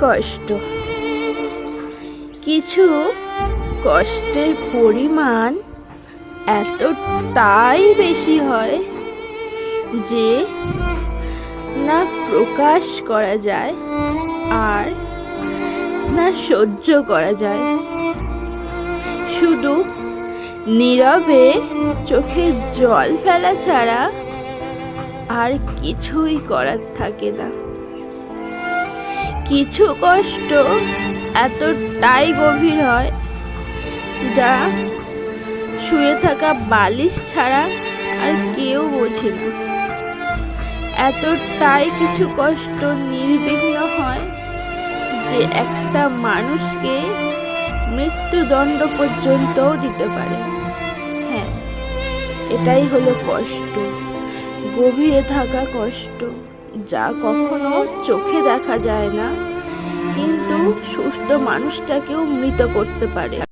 কষ্ট। কিছু কষ্টের পরিমাণ এতটাই বেশি হয় যে না প্রকাশ করা যায় আর না সহ্য করা যায়। শুধু নীরবে চোখে জল ফেলা ছাড়া আর কিছুই করার থাকে না। কিছু কষ্ট এতটাই গভীর হয় যা শুয়ে থাকা বালিশ ছাড়া আর কেউ বোঝে না। এতটাই কিছু কষ্ট নির্বিঘ্ন হয় যে একটা মানুষকে মৃত্যুদণ্ড পর্যন্তও দিতে পারে। হ্যাঁ এটাই হলো কষ্ট। গভীরে থাকা কষ্ট যা কখনো চোখে দেখা যায় না। মানুষটাকেও মৃত করতে পারে।